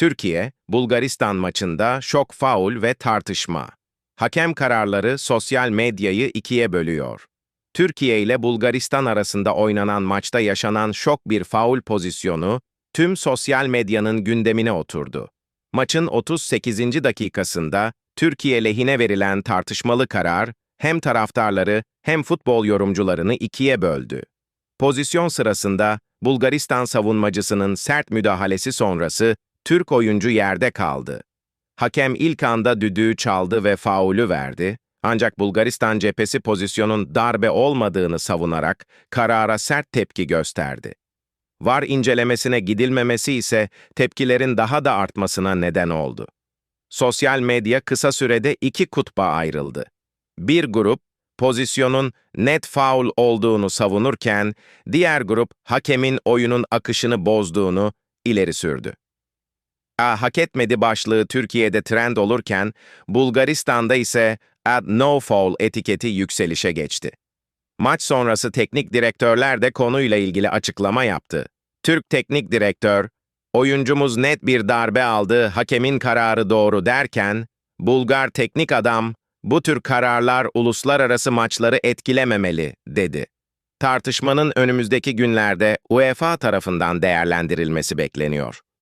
Türkiye, Bulgaristan maçında şok faul ve tartışma. Hakem kararları sosyal medyayı ikiye bölüyor. Türkiye ile Bulgaristan arasında oynanan maçta yaşanan şok bir faul pozisyonu tüm sosyal medyanın gündemine oturdu. Maçın 38. dakikasında Türkiye lehine verilen tartışmalı karar hem taraftarları hem futbol yorumcularını ikiye böldü. Pozisyon sırasında Bulgaristan savunmacısının sert müdahalesi sonrası Türk oyuncu yerde kaldı. Hakem ilk anda düdüğü çaldı ve faulü verdi. Ancak Bulgaristan cephesi pozisyonun darbe olmadığını savunarak karara sert tepki gösterdi. VAR incelemesine gidilmemesi ise tepkilerin daha da artmasına neden oldu. Sosyal medya kısa sürede iki kutba ayrıldı. Bir grup, pozisyonun net faul olduğunu savunurken, diğer grup hakemin oyunun akışını bozduğunu ileri sürdü. A, hak etmedi başlığı Türkiye'de trend olurken, Bulgaristan'da ise at no foul etiketi yükselişe geçti. Maç sonrası teknik direktörler de konuyla ilgili açıklama yaptı. Türk teknik direktör, oyuncumuz net bir darbe aldı, hakemin kararı doğru derken, Bulgar teknik adam, bu tür kararlar uluslararası maçları etkilememeli, dedi. Tartışmanın önümüzdeki günlerde UEFA tarafından değerlendirilmesi bekleniyor.